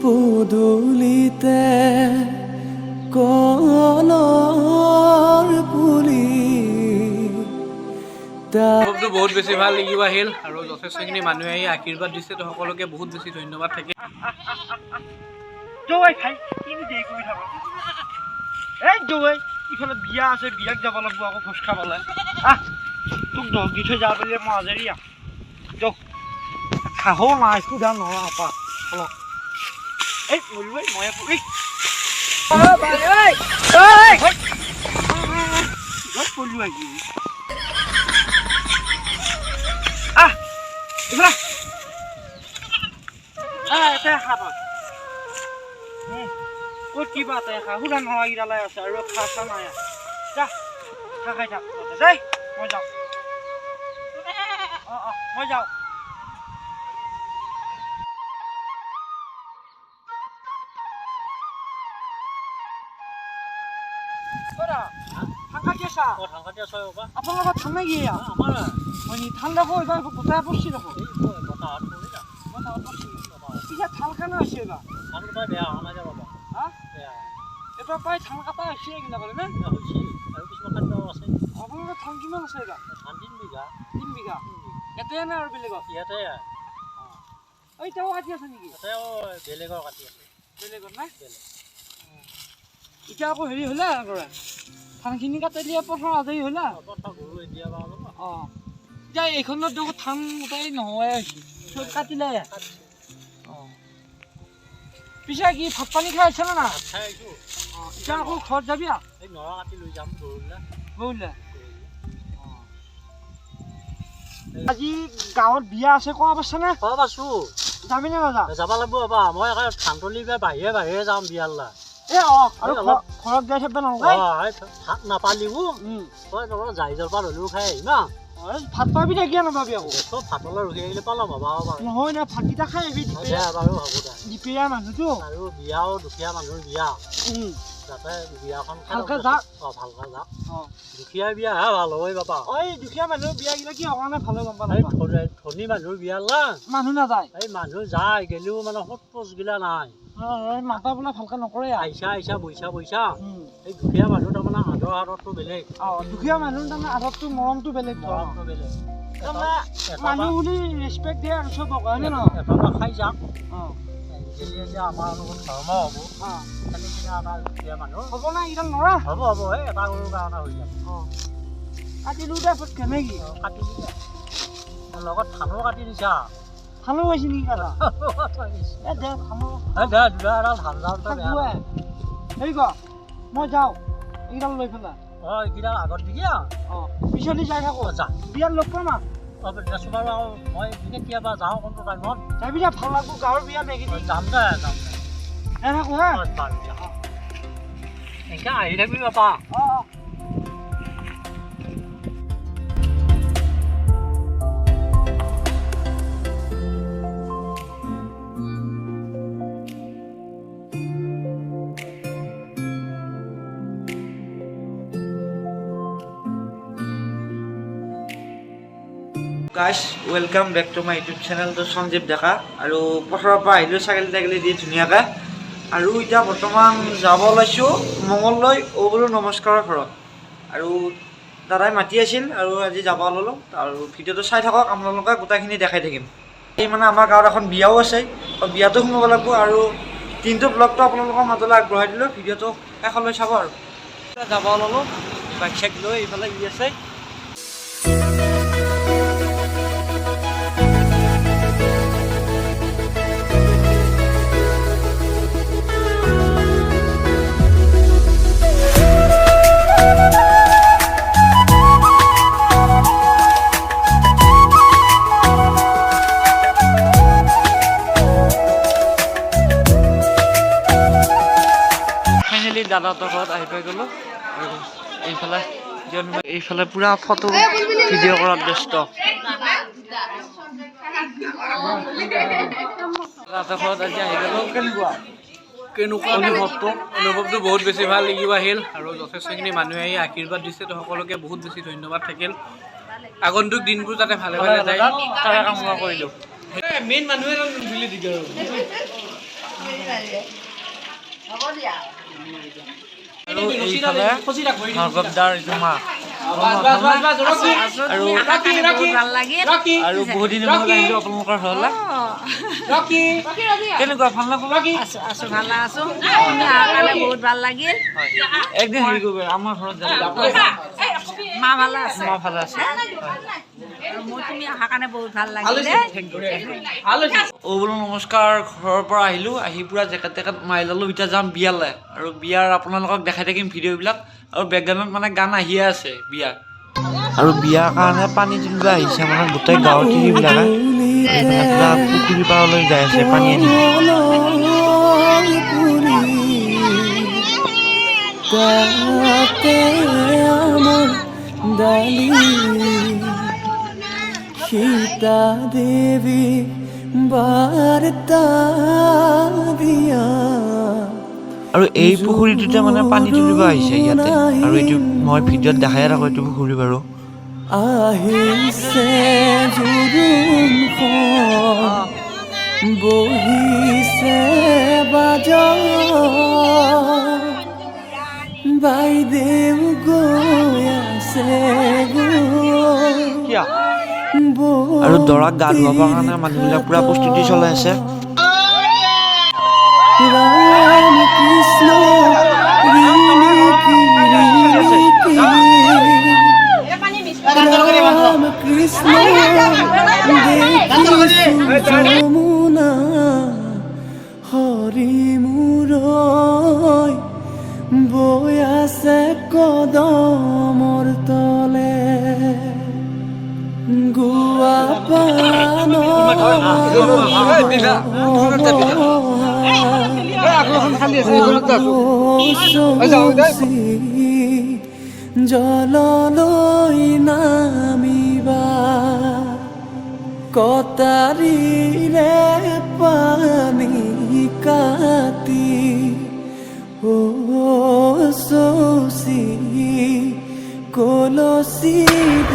পুদুলিতে কলৰ পুলি। তা- খুবটো বহুত বেছি ভালো লাগিব আহিল আৰু যথেষ্টখিনি মানুহে আহি আশীৰ্বাদ দিছে তো সকলোকে বহুত বেছি ধন্যবাদ থাকিল জয় খাই কিনো দেৰি কৰি থাক? এই জয় ইফালে বিয়া আছে বিয়াত যাব লাগিব আকৌ ভোজ খাবলৈ আহ তোক দহ দি থৈ যাব বুলি মই আজৰি আহ যাওক। খাহো নাই সুধা নহয় আপা অলপ। এই মৰিব এই মই এই য'ত পলিও আহি আহ এইফালে আহ এটা খাব ক'ত কিবা এটা খা সুধা নহয় কেইডালাই আছে আৰু খা খা নাই যা খা খাই থাক তহঁতে দেই মই যাওঁ অঁ অঁ মই যাওঁ আপোনালোকৰ ঠাণ্ডা কি হয় ঠাণ্ডা কো এইবাৰ গোটাই পৰছি দেখোন পিছে ধান খানা হৈছে এইবাৰ হা এইবাৰ প্ৰায় ধান কাটা হৈছে কিনা কৰে নে আপোনালোকৰ ধান কিমান আছে এইবাৰ তিন বিঘা এটাই নে আৰু বেলেগত ঐ তেওঁ কাটি আছে নেকি বেলেগত নাই এতিয়া আকৌ হেৰি হ'লে কৰে ধানখিনি কাটি দিয়ে প্ৰথম আজৰি হ'লে অঁ। এতিয়া এইখনত দেখোন ধান গোটাই নহয় চব কাটিলে। অঁ। পিছে কি ভাত পানী খাই আছে নে না অঁ এতিয়া আকৌ ঘৰত যাবি বৌলে আজি গাঁৱত বিয়া আছে কোৱা পাইছেনে যাবি নে নাযা যাব লাগিব ৰ'বা। মই আকৌ ধানতলি বাহিৰে বাহিৰে যাম বিয়ালৈ এ অঁ আৰু এই অলপ- ঘৰ- ঘৰত যাই থাকিব নালাগে অঁ এই ভাত নাপালিও উম তই অলপ জাৰি জলপান হ'লেও খাই আহিম না অঁ, এই ভাত পাবি নে কিয় নাপাবি আকৌ চব ভাতলৈ ৰখি আহিলে পালাম হ'ব বাৰু নহয় দে ভাতকেইটা খাই আহিবি দে দুপৰীয়া বাৰু হ'ব দে দুপৰীয়া মানুহটো আৰু বিয়াও দুখীয়া মানুহৰ বিয়া উম যাতে বিয়াখন খাই ভালকে লওক। যাওক। অঁ ভালকে যাওক অঁ দুখীয়া বিয়াহে ভাল হয় বাবা ঐ দুখীয়া মানুহৰ বিয়াগিলা কি কাৰণে ভালে গম এই পালা ধনী- ধনী মানুহৰ বিয়া না মানুহ নাযায় এই মানুহ যায় গেলেও মানে সোধ পোছগিলা নাই অঁ, এই মাতা বোলে ভালকে নকৰে। আহিছা আহিছা বৈছা বৈছা। এই দুখীয়া মানুহ তাৰমানে আদৰ আদৰটো বেলেগ। অঁ, দুখীয়া মানুহ তাৰমানে আদৰটো মৰমটো বেলেগ মৰমটো বেলেগ। তাৰমানে এটা- মানুহ বুলি ৰেচপেক্ট দিয়ে আৰু চবক হয়নে নহয়? এটা খাই যাম। অঁ। গেলি এতিয়া আমাৰ লগত ধৰ্ম হ'ব অঁ। খালি কিনে আমাৰ দুখীয়া মানুহ। হ'ব না এইডাল নৰা হ'ব হ'ব এই এটা গৰুৰ কাৰণে হৈ যাব। অঁ। কাটিলো দে ফট কেনেকি অ, কাটি দিলে লগত ধানো কাটি দিছা। ভালো হৈছে নেকি কাটা এ দে ভালো দে দুটা বেয়া থাকবোৱে হেৰি কৰ মই যাওঁ এইডাল লৈ পেলাই অ এইকেইটা আগত দিগিয়া অঁ পিছলি যাই থাকোঁ যা বিয়াত লগ পাম আৰু অ দেচোন বাৰু আৰু মই কেতিয়াবা যাওঁ কোনটো টাইমত যাবি দে ভাল লাগব গাঁৱৰ বিয়াত এইকেইদিন যাম দে যাম দে যাই থাকোঁ হা অ, বাৰু দিয়া এনেকৈ আহি থাকিবি বাপা অঁ অঁ guys welcome back to my YouTube চেনেলটো সঞ্জীৱ ডেকা আৰু পথাৰৰ পৰা আহিলোঁ ছাগলী তাগলী দি ধুনীয়াকৈ। আৰু এতিয়া বৰ্তমান যাব ওলাইছোঁ মঙললৈ অ' বোলো নমস্কাৰৰ ঘৰত। আৰু দাদাই মাতি আছিল আৰু আজি যাব ল'লোঁ। আৰু ভিডিঅ'টো চাই থাকক, আপোনালোকে গোটেইখিনি দেখাই থাকিম। এই মানে আমাৰ গাঁৱত এখন বিয়াও আছে বিয়াতো সোমাব লাগিব আৰু দিনটো ব্লগটো আপোনালোকৰ মাজলৈ আগবঢ়াই দিলোঁ, ভিডিঅ'টো শেষলৈ চাব আৰু। যাব ল'লোঁ, বাইক চাইক লৈ এইফালে ই আছে। দাদাহঁতৰ ঘৰত আহি পাই গ'লোঁ। আৰু এইফালে এইফালে পূৰা ফটো ভিডিঅ' কৰাত ব্যস্ত। ঘৰত আজি আহি গ'লোঁ। কেনেকুৱা? কেনেকুৱা? অনুভৱটো? অনুভৱটো বহুত বেছি ভালো লাগিব আহিল। আৰু যথেষ্টখিনি মানুহে আহি আশীৰ্বাদ দিছে। তো সকলোকে বহুত বেছি ধন্যবাদ থাকিল। আগন্তুক দিনবোৰ যাতে ভালে ভালে যায়। তাৰে কামনা কৰিলোঁ। মেইন মানুহে দিগদাৰ আৰু এইফালে এইটো মা আৰু বহুত দিনৰ মূৰত আহিলোঁ আপোনালোকৰ ঘৰলৈ। কেনেকুৱা ভালো নাপাব একদিন হেৰি কৰিব আমাৰ ঘৰত যাব মা ভালে আছে? মা ভালে আছে? অ বোলো নমস্কাৰ ঘৰৰ পৰা আহিলোঁ। আহি পূৰা জেকেট টেকেট মাৰি ল'লোঁ এতিয়া যাম বিয়ালৈ। আৰু বিয়াৰ আপোনালোকক দেখাই থাকিম ভিডিঅ'বিলাক। আৰু বেকগ্ৰাউণ্ডত মানে গান আহিয়ে আছে বিয়াৰ আৰু বিয়াৰ কাৰণে পানী তুলিব আহিছে মানে গোটেই গাঁৱৰ তিৰিবিলাকে পুখুৰী পাৰলৈ যাই আছে পানী আনি। তাতে ডালি সীতা দেবী বার্তা দিয়া আৰু এই পুখুৰীটোতে মানে পানী তুলিব আহিছে ইয়াতে আৰু এইটো মই ভিডিঅ'ত দেখাই থাকোঁ এইটো পুখুৰী বাৰু আহিছে বহিছে বাজ বাইদেউ আৰু দৰাক গা ধুৱাবৰ কাৰণে মানুহবিলাক পূৰা প্ৰস্তুতি চলাই আছে। যমুনা হৰি মূৰৈ বৈ আছে কদমৰ জললৈ নামিবা কটাৰীৰে পানী কাটি ও চৌচি কলচিত